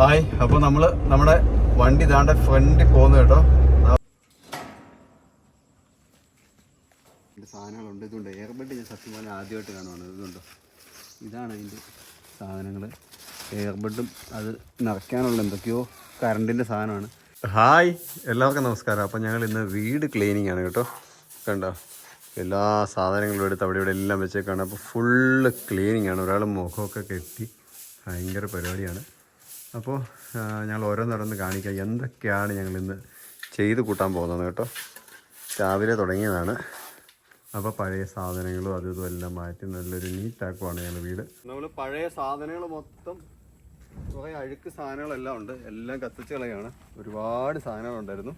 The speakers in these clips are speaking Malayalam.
ഹായ് അപ്പോൾ നമ്മൾ നമ്മുടെ വണ്ടി താണ്ട ഫ്രണ്ടിൽ പോകുന്നു കേട്ടോ. സാധനങ്ങളുണ്ട്. ഇതുണ്ട്. എയർബഡ് ഞാൻ സത്യം പറഞ്ഞാൽ ആദ്യമായിട്ട് കാണുവാണ്. ഇതുണ്ട്? ഇതാണ് അതിന്റെ സാധനങ്ങൾ എയർബഡും അത് നിറയ്ക്കാനുള്ള എന്തൊക്കെയോ കറണ്ടിന്റെ സാധനമാണ്. ഹായ് എല്ലാവർക്കും നമസ്കാരം. അപ്പോൾ ഞങ്ങൾ ഇന്ന് വീട് ക്ലീനിങ് ആണ് കേട്ടോ. കണ്ടോ? എല്ലാ സാധനങ്ങളും എടുത്ത് അവിടെ ഇവിടെ എല്ലാം വെച്ചേക്കാണ്. അപ്പോൾ ഫുള്ള് ക്ലീനിങ് ആണ്. ഒരാൾ മുഖമൊക്കെ കെട്ടി ഭയങ്കര പരിപാടിയാണ്. അപ്പോൾ ഞങ്ങൾ ഓരോന്നോരോന്ന് കാണിക്കാം എന്തൊക്കെയാണ് ഞങ്ങൾ ഇന്ന് ചെയ്ത് കൂട്ടാൻ പോകുന്നത് കേട്ടോ. രാവിലെ തുടങ്ങിയതാണ്. അപ്പോൾ പഴയ സാധനങ്ങളും അതും ഇതും എല്ലാം മാറ്റി നല്ലൊരു നീറ്റാക്കുവാണ് ഞങ്ങൾ വീട്. നമ്മൾ പഴയ സാധനങ്ങൾ മൊത്തം കുറേ അഴുക്ക് സാധനങ്ങളെല്ലാം ഉണ്ട്. എല്ലാം കത്തിച്ച് കളയാണ്. ഒരുപാട് സാധനങ്ങളുണ്ടായിരുന്നു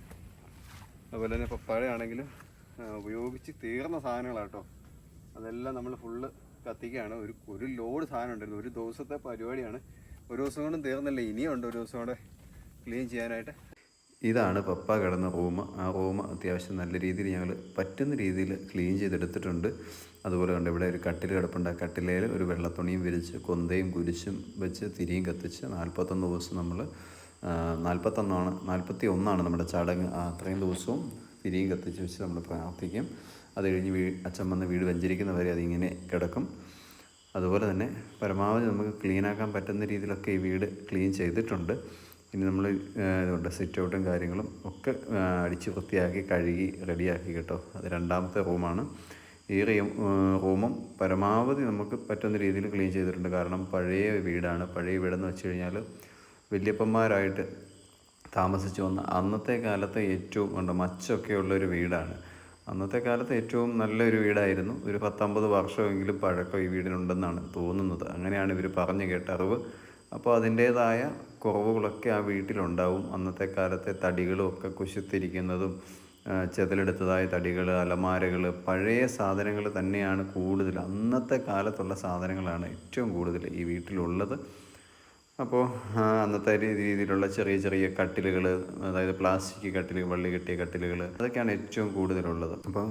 അതുപോലെ തന്നെ പപ്പാഴയാണെങ്കിലും പഴയാണെങ്കിലും ഉപയോഗിച്ച് തീർന്ന സാധനങ്ങളാട്ടോ അതെല്ലാം നമ്മൾ ഫുള്ള് കത്തിക്കുകയാണ്. ഒരു ഒരു ലോഡ് സാധനം ഉണ്ടായിരുന്നു. ഒരു ദിവസത്തെ പരിപാടിയാണ്. ഒരു ദിവസം കൊണ്ടും തീർന്നില്ല. ഇനിയുണ്ട് ഒരു ദിവസം കൂടെ ക്ലീൻ ചെയ്യാനായിട്ട്. ഇതാണ് പപ്പ കിടന്ന റൂം. ആ റൂം അത്യാവശ്യം നല്ല രീതിയിൽ ഞങ്ങൾ പറ്റുന്ന രീതിയിൽ ക്ലീൻ ചെയ്തെടുത്തിട്ടുണ്ട്. അതുപോലെ കണ്ട് ഇവിടെ ഒരു കട്ടിൽ കിടപ്പുണ്ട്. ആ കട്ടിലയിൽ ഒരു വെള്ളത്തുണിയും വിരിച്ച് കൊന്തയും കുരിശും വെച്ച് തിരിയും കത്തിച്ച് നാൽപ്പത്തൊന്ന് ദിവസം നമ്മൾ നാൽപ്പത്തൊന്നാണ് നാൽപ്പത്തി ഒന്നാണ് നമ്മുടെ ചടങ്ങ്. അത്രയും ദിവസവും തിരിയും കത്തിച്ച് വെച്ച് നമ്മൾ പ്രാർത്ഥിക്കും. അത് കഴിഞ്ഞ് വീ അച്ഛൻ വന്ന് വീട് വഞ്ചരിക്കുന്നവരെ അതിങ്ങനെ കിടക്കും. അതുപോലെ തന്നെ പരമാവധി നമുക്ക് ക്ലീൻ ആക്കാൻ പറ്റുന്ന രീതിയിലൊക്കെ ഈ വീട് ക്ലീൻ ചെയ്തിട്ടുണ്ട്. ഇനി നമ്മൾ ഇതുണ്ട് സിറ്റ് ഔട്ടും കാര്യങ്ങളും ഒക്കെ അടിച്ച് വൃത്തിയാക്കി കഴുകി റെഡിയാക്കി കേട്ടോ. അത് രണ്ടാമത്തെ റൂമാണ് ഈ റൂമും പരമാവധി നമുക്ക് പറ്റുന്ന രീതിയിൽ ക്ലീൻ ചെയ്തിട്ടുണ്ട്. കാരണം പഴയ വീടാണ്. പഴയ വീടെന്ന് വെച്ച് കഴിഞ്ഞാൽ വലിയപ്പന്മാരായിട്ട് താമസിച്ചു വന്ന അന്നത്തെ കാലത്തെ ഏറ്റവും ഉണ്ട് മച്ചൊക്കെയുള്ളൊരു വീടാണ്. അന്നത്തെ കാലത്ത് ഏറ്റവും നല്ലൊരു വീടായിരുന്നു. ഒരു പത്തൊമ്പത് വർഷമെങ്കിലും പഴക്കം ഈ വീടിനുണ്ടെന്നാണ് തോന്നുന്നത്. അങ്ങനെയാണ് ഇവർ പറഞ്ഞു കേട്ട അറിവ്. അപ്പോൾ അതിന്റേതായ കുറവുകളൊക്കെ ആ വീട്ടിലുണ്ടാവും. അന്നത്തെ കാലത്തെ തടികളും ഒക്കെ കുശിത്തിരിക്കുന്നതും ചെതലെടുത്തതായ തടികൾ അലമാരകൾ പഴയ സാധനങ്ങൾ തന്നെയാണ് കൂടുതൽ. അന്നത്തെ കാലത്തുള്ള സാധനങ്ങളാണ് ഏറ്റവും കൂടുതൽ ഈ വീട്ടിലുള്ളത്. അപ്പോൾ അന്നത്തെ രീതിയിലുള്ള ചെറിയ ചെറിയ കട്ടിലുകൾ അതായത് പ്ലാസ്റ്റിക് കട്ടിലുകൾ വള്ളി കെട്ടിയ കട്ടിലുകൾ അതൊക്കെയാണ് ഏറ്റവും കൂടുതലുള്ളത്. അപ്പോൾ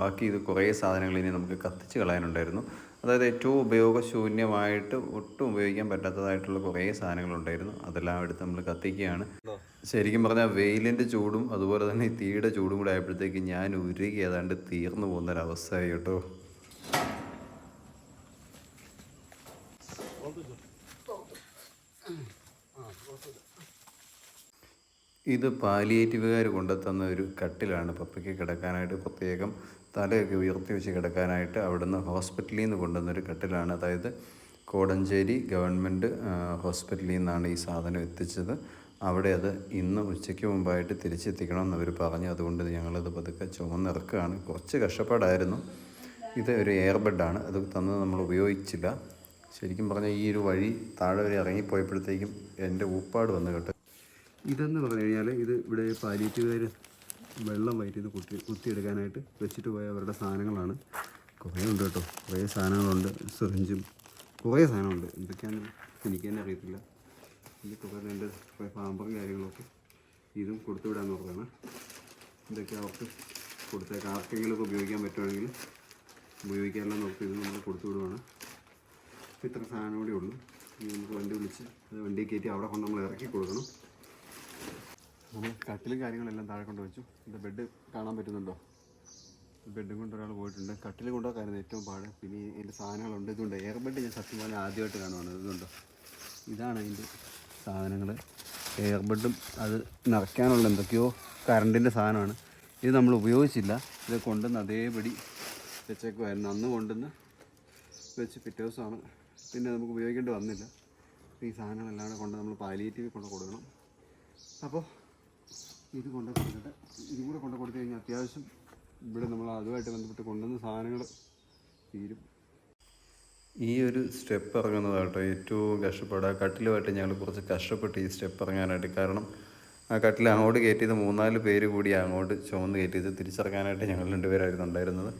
ബാക്കി ഇത് കുറേ സാധനങ്ങൾ ഇനി നമുക്ക് കത്തിച്ച് കളയാനുണ്ടായിരുന്നു. അതായത് ഏറ്റവും ഉപയോഗശൂന്യമായിട്ട് ഒട്ടും ഉപയോഗിക്കാൻ പറ്റാത്തതായിട്ടുള്ള കുറേ സാധനങ്ങളുണ്ടായിരുന്നു. അതെല്ലാം എടുത്ത് നമ്മൾ കത്തിക്കുകയാണ്. ശരിക്കും പറഞ്ഞാൽ വെയിലിന്റെ ചൂടും അതുപോലെ തന്നെ തീയുടെ ചൂടും കൂടെ ആയപ്പോഴത്തേക്ക് ഞാൻ ഉരുകി ഏതാണ്ട് തീർന്നു പോകുന്നൊരവസ്ഥയായി കേട്ടോ. ഇത് പാലിയേറ്റീവുകാർ കൊണ്ടുത്തന്ന ഒരു കട്ടിലാണ് പപ്പയ്ക്ക് കിടക്കാനായിട്ട് പ്രത്യേകം തലയൊക്കെ ഉയർത്തി വെച്ച് കിടക്കാനായിട്ട് അവിടുന്ന് ഹോസ്പിറ്റലിൽ നിന്ന് കൊണ്ടുവന്ന ഒരു കട്ടിലാണ്. അതായത് കോടഞ്ചേരി ഗവൺമെന്റ് ഹോസ്പിറ്റലിൽ നിന്നാണ് ഈ സാധനം എത്തിച്ചത്. അവിടെ അത് ഇന്ന് ഉച്ചയ്ക്ക് മുമ്പായിട്ട് തിരിച്ചെത്തിക്കണം എന്നവർ പറഞ്ഞു. അതുകൊണ്ട് ഞങ്ങളത് പതുക്കെ ചുമന്നിറക്കുകയാണ്. കുറച്ച് കഷ്ടപ്പാടായിരുന്നു. ഇത് ഒരു എയർ ബെഡാണ്. അത് തന്നത് നമ്മൾ ഉപയോഗിച്ചില്ല. ശരിക്കും പറഞ്ഞാൽ ഈ ഒരു വഴി താഴെ വരെ ഇറങ്ങിപ്പോയപ്പോഴത്തേക്കും എന്റെ ഊപ്പാട് വന്നു കേട്ടോ. ഇതെന്ന് പറഞ്ഞു കഴിഞ്ഞാൽ ഇത് ഇവിടെ പാലിയേറ്റീവുകാർ വെള്ളം വയറ്റിന്ന് കുത്തി കുത്തിയെടുക്കാനായിട്ട് വെച്ചിട്ട് പോയ അവരുടെ സാധനങ്ങളാണ്. കുറേ ഉണ്ട് കേട്ടോ. കുറേ സാധനങ്ങളുണ്ട്. സിറിഞ്ചും കുറേ സാധനമുണ്ട് എന്തൊക്കെയാണെന്ന് എനിക്ക് തന്നെ അറിയത്തില്ല. ഇതിൽ കുറേ രണ്ട് കുറേ പാമ്പറും കാര്യങ്ങളൊക്കെ ഇതും കൊടുത്തു വിടാമെന്ന് പറഞ്ഞാണ് ഇതൊക്കെ അവർക്ക് കൊടുത്തേക്ക്. ആർക്കെങ്കിലും ഉപയോഗിക്കാൻ പറ്റുവാണെങ്കിൽ ഉപയോഗിക്കാനുള്ള നോക്കി ഇത് നമ്മൾ കൊടുത്തു വിടുവാണ്. ഇത്ര സാധനം കൂടി ഉള്ളൂ. ഇനി നമുക്ക് വണ്ടി വിളിച്ച് അത് വണ്ടി കയറ്റി അവിടെ കൊണ്ട് നമ്മൾ ഇറക്കി കൊടുക്കണം. നമ്മൾ കട്ടിലും കാര്യങ്ങളെല്ലാം താഴെ കൊണ്ട് വെച്ചു. എന്റെ ബെഡ് കാണാൻ പറ്റുന്നുണ്ടോ? ബെഡും കൊണ്ട് ഒരാൾ പോയിട്ടുണ്ട്. കട്ടിലും കൊണ്ടോ കാര്യം ഏറ്റവും പാട്. പിന്നെ ഇതിന്റെ സാധനങ്ങളുണ്ട്. ഇതുണ്ട്. എയർ ബെഡ് ഞാൻ സത്യം പറഞ്ഞാൽ ആദ്യമായിട്ട് കാണുവാണ്. ഇതുണ്ടോ. ഇതാണ് അതിന്റെ സാധനങ്ങൾ. എയർ ബെഡും അത് നിറയ്ക്കാനുള്ള എന്തൊക്കെയോ കറണ്ടിന്റെ സാധനമാണ്. ഇത് നമ്മൾ ഉപയോഗിച്ചില്ല. ഇത് കൊണ്ടുവന്ന് അതേപടി വെച്ചേക്കുമായിരുന്നു അന്ന് കൊണ്ടുവന്ന് വെച്ച് പിറ്റേ ദിവസമാണ്. പിന്നെ നമുക്ക് ഉപയോഗിക്കേണ്ടി വന്നില്ല. ഈ സാധനങ്ങളെല്ലാം കൊണ്ട് നമ്മൾ പാലിയേറ്റീവ് കൊണ്ട് കൊടുക്കണം. അപ്പോൾ ഇത് കൊണ്ട് കൊടുത്തിട്ട് ഇതും കൂടെ കൊണ്ട് കൊടുത്തു കഴിഞ്ഞാൽ അത്യാവശ്യം ഇവിടെ നമ്മൾ അതുമായിട്ട് ബന്ധപ്പെട്ട് കൊണ്ടുവന്ന സാധനങ്ങൾ തീരും. ഈ ഒരു സ്റ്റെപ്പ് ഇറങ്ങുന്നതാട്ടോ ഏറ്റവും കഷ്ടപ്പാട്. ആ കട്ടിലുമായിട്ട് ഞങ്ങൾ കുറച്ച് കഷ്ടപ്പെട്ട് ഈ സ്റ്റെപ്പ് ഇറങ്ങാനായിട്ട് കാരണം ആ കട്ടിൽ അങ്ങോട്ട് കയറ്റിയത് മൂന്നാൽ പേര് കൂടി അങ്ങോട്ട് ചുമന്ന് കയറ്റിയത് തിരിച്ചിറങ്ങാനായിട്ട് ഞങ്ങൾ രണ്ടുപേരായിരുന്നു ഉണ്ടായിരുന്നത്.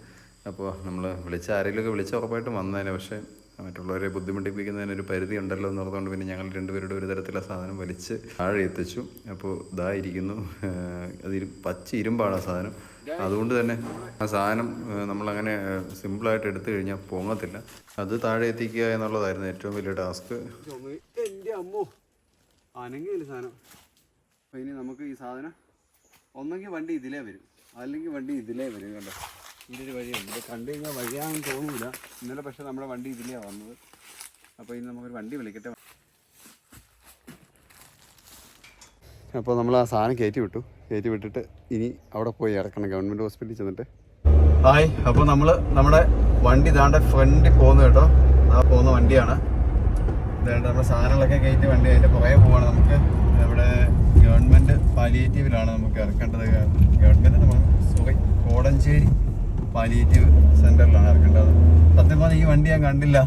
അപ്പോൾ നമ്മൾ വിളിച്ച ആരെങ്കിലുമൊക്കെ വിളിച്ച ഉറപ്പായിട്ടും വന്നേനെ. പക്ഷേ മറ്റുള്ളവരെ ബുദ്ധിമുട്ടിപ്പിക്കുന്നതിനൊരു പരിധി ഉണ്ടല്ലോ എന്ന് പറഞ്ഞുകൊണ്ട് പിന്നെ ഞങ്ങൾ രണ്ടുപേരുടെ ഒരു തരത്തിലുള്ള സാധനം വലിച്ച് താഴെ എത്തിച്ചു. അപ്പോൾ ഇതായിരിക്കുന്നു അത് പച്ച ഇരുമ്പാണ് ആ സാധനം. അതുകൊണ്ട് തന്നെ ആ സാധനം നമ്മളങ്ങനെ സിമ്പിളായിട്ട് എടുത്തു കഴിഞ്ഞാൽ പൊങ്ങത്തില്ല. അത് താഴെ എത്തിക്കുക എന്നുള്ളതായിരുന്നു ഏറ്റവും വലിയ ടാസ്ക്. സാധനം. നമുക്ക് ഈ സാധനം ഒന്നെങ്കിൽ വണ്ടി ഇതിലേ വരും. അല്ലെങ്കിൽ വണ്ടി ഇതിലേ വരും കണ്ടോ? ഇതിലൊരു വഴിയുണ്ട്. ഇത് കണ്ടു കഴിഞ്ഞാൽ വഴിയാണെന്ന് തോന്നില്ല ഇന്നലെ പക്ഷേ നമ്മുടെ വണ്ടി ഇതിലേ വന്നത്. അപ്പോൾ ഇനി നമുക്കൊരു വണ്ടി വിളിക്കട്ടെ. അപ്പോൾ നമ്മൾ ആ സാധനം കയറ്റി വിട്ടു. കയറ്റി വിട്ടിട്ട് ഇനി അവിടെ പോയി ഇറക്കണം. ഗവൺമെന്റ് ഹോസ്പിറ്റലിൽ ചെന്നിട്ട്. ഹായ്. അപ്പോൾ നമ്മൾ നമ്മുടെ വണ്ടി ഇതാണ്ട് ഫ്രണ്ടിൽ പോകുന്നു കേട്ടോ. ആ പോകുന്ന വണ്ടിയാണ്. ഇതാണ്ട് നമ്മുടെ സാധനങ്ങളൊക്കെ കയറ്റി വണ്ടി അതിന്റെ പുറകെ പോവാണ്. നമുക്ക് ഇവിടെ ഗവൺമെന്റ് പാലിയേറ്റീവിലാണ് നമുക്ക് ഇറക്കേണ്ടത്. ഗവൺമെന്റ് നമ്മൾ സോറി കോടഞ്ചേരി. പാലിയേറ്റീവ് സെന്ററിലാണ് ഇറക്കേണ്ടത്. സത്യം പറഞ്ഞാൽ ഈ വണ്ടി ഞാൻ കണ്ടില്ല.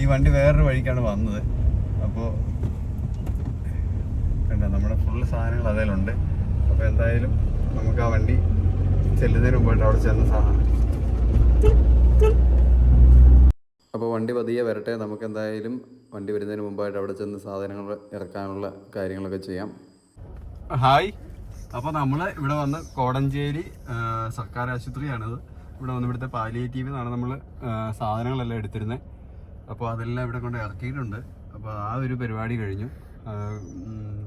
ഈ വണ്ടി വേറൊരു വഴിക്കാണ് വന്നത്. അപ്പോൾ കണ്ട നമ്മുടെ ഫുൾ സാധനങ്ങൾ അതേലുണ്ട്. അപ്പോൾ എന്തായാലും നമുക്ക് ആ വണ്ടി ചെല്ലുന്നതിന് മുമ്പായിട്ട് അവിടെ ചെന്ന സാധനം അപ്പോൾ വണ്ടി പതിയെ വരട്ടെ. നമുക്ക് എന്തായാലും വണ്ടി വരുന്നതിന് മുമ്പായിട്ട് അവിടെ ചെന്ന് സാധനങ്ങൾ ഇറക്കാനുള്ള കാര്യങ്ങളൊക്കെ ചെയ്യാം. ഹായ്. അപ്പോൾ നമ്മൾ ഇവിടെ വന്ന് കോടഞ്ചേരി സർക്കാർ ആശുപത്രിയാണിത്. ഇവിടെ വന്ന് ഇവിടുത്തെ പാലിയേറ്റീവ് എന്നാണ് നമ്മൾ സാധനങ്ങളെല്ലാം എടുത്തിരുന്നത് അപ്പോൾ അതെല്ലാം ഇവിടെ കൊണ്ട് ഇറക്കിയിട്ടുണ്ട്. അപ്പോൾ ആ ഒരു പരിപാടി കഴിഞ്ഞു.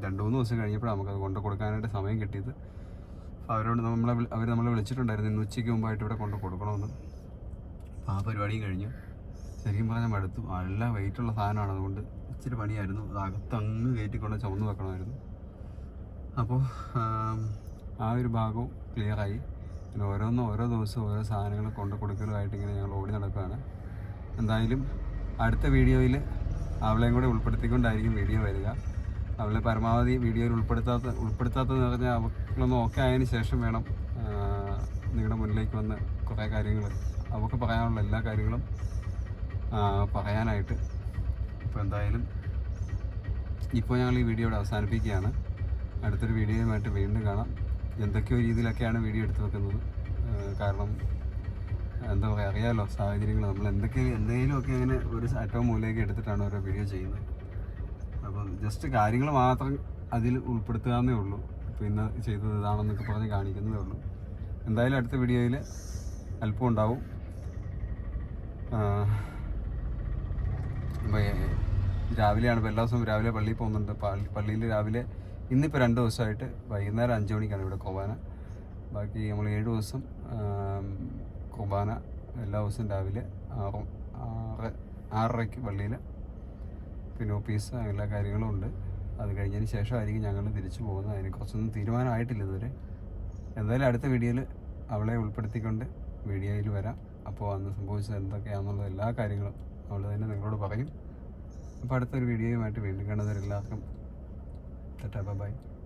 രണ്ട് മൂന്ന് ദിവസം കഴിഞ്ഞപ്പോഴാണ് നമുക്കത് കൊണ്ട് കൊടുക്കാനായിട്ട് സമയം കിട്ടിയത്. അവരോട് നമ്മളെ അവർ നമ്മളെ വിളിച്ചിട്ടുണ്ടായിരുന്നു ഇന്ന് ഉച്ചയ്ക്ക് മുമ്പായിട്ട് ഇവിടെ കൊണ്ട് കൊടുക്കണമെന്ന് അപ്പോൾ ആ പരിപാടിയും കഴിഞ്ഞു. ശരിക്കും പറഞ്ഞാൽ മടുത്തു. നല്ല വെയിറ്റുള്ള സാധനമാണ് അതുകൊണ്ട് ഇച്ചിരി പണിയായിരുന്നു. അകത്ത് കയറ്റിക്കൊണ്ട് ചുമന്ന് വെക്കണമായിരുന്നു. അപ്പോൾ ആ ഒരു ഭാഗവും ക്ലിയറായി പിന്നെ ഓരോന്നും ഓരോ ദിവസവും ഓരോ സാധനങ്ങൾ കൊണ്ട് കൊടുക്കലുമായിട്ട് ഇങ്ങനെ ഞങ്ങൾ ഓടി നടക്കുകയാണ്. എന്തായാലും അടുത്ത വീഡിയോയിൽ അവളെയും കൂടെ ഉൾപ്പെടുത്തിക്കൊണ്ടായിരിക്കും വീഡിയോ വരിക. അവളെ പരമാവധി വീഡിയോയിൽ ഉൾപ്പെടുത്താത്ത ഉൾപ്പെടുത്താത്തതെന്ന് പറഞ്ഞാൽ അവളൊന്ന് ഓക്കെ ആയതിനു ശേഷം വേണം നിങ്ങളുടെ മുന്നിലേക്ക് വന്ന് കുറേ കാര്യങ്ങൾ അവൾക്ക് പറയാനുള്ള എല്ലാ കാര്യങ്ങളും പറയാനായിട്ട്. അപ്പോൾ എന്തായാലും ഇപ്പോൾ ഞങ്ങൾ ഈ വീഡിയോ ഇവിടെ അവസാനിപ്പിക്കുകയാണ്. അടുത്തൊരു വീഡിയോയുമായിട്ട് വീണ്ടും കാണാം. എന്തൊക്കെയോ രീതിയിലൊക്കെയാണ് വീഡിയോ എടുത്തു വെക്കുന്നത്. കാരണം എന്താ പറയുക അറിയാമല്ലോ സാഹചര്യങ്ങൾ. നമ്മൾ എന്തൊക്കെ എന്തെങ്കിലുമൊക്കെ അങ്ങനെ ഒരു അറ്റവും മൂലയൊക്കെ എടുത്തിട്ടാണ് ഓരോ വീഡിയോ ചെയ്യുന്നത്. അപ്പം ജസ്റ്റ് കാര്യങ്ങൾ മാത്രം അതിൽ ഉൾപ്പെടുത്തുക എന്നേ ഉള്ളൂ പിന്നെ ചെയ്തത് ഇതാണെന്നൊക്കെ പറഞ്ഞ് കാണിക്കുന്നതേ ഉള്ളൂ. എന്തായാലും അടുത്ത വീഡിയോയിൽ അല്പം ഉണ്ടാവും. രാവിലെയാണ്. ഇപ്പോൾ എല്ലാ ദിവസവും രാവിലെ പള്ളിയിൽ പോകുന്നുണ്ട്. പള്ളിയിൽ രാവിലെ ഇന്നിപ്പോൾ രണ്ട് ദിവസമായിട്ട് വൈകുന്നേരം അഞ്ച് മണിക്കാണ് ഇവിടെ കുർബാന ബാക്കി നമ്മൾ ഏഴ് ദിവസം കൊബാന എല്ലാ ദിവസവും രാവിലെ ആറ് ആറ് ആറരയ്ക്ക് പള്ളിയിൽ പിന്നെ ഓഫീസ് എല്ലാ കാര്യങ്ങളും ഉണ്ട്. അത് കഴിഞ്ഞതിന് ശേഷമായിരിക്കും ഞങ്ങൾ തിരിച്ചു പോകുന്നത്. അതിന് കുറച്ചൊന്നും തീരുമാനമായിട്ടില്ല ഇതുവരെ. എന്തായാലും അടുത്ത വീഡിയോയിൽ അവളെ ഉൾപ്പെടുത്തിക്കൊണ്ട് വീഡിയോയിൽ വരാം. അപ്പോൾ അന്ന് സംഭവിച്ചത് എന്തൊക്കെയാണെന്നുള്ള എല്ലാ കാര്യങ്ങളും അവൾ തന്നെ നിങ്ങളോട് പറയും. അപ്പോൾ അടുത്തൊരു വീഡിയോയുമായിട്ട് വീണ്ടും കാണുന്നവരെല്ലാവർക്കും タタバイバイ。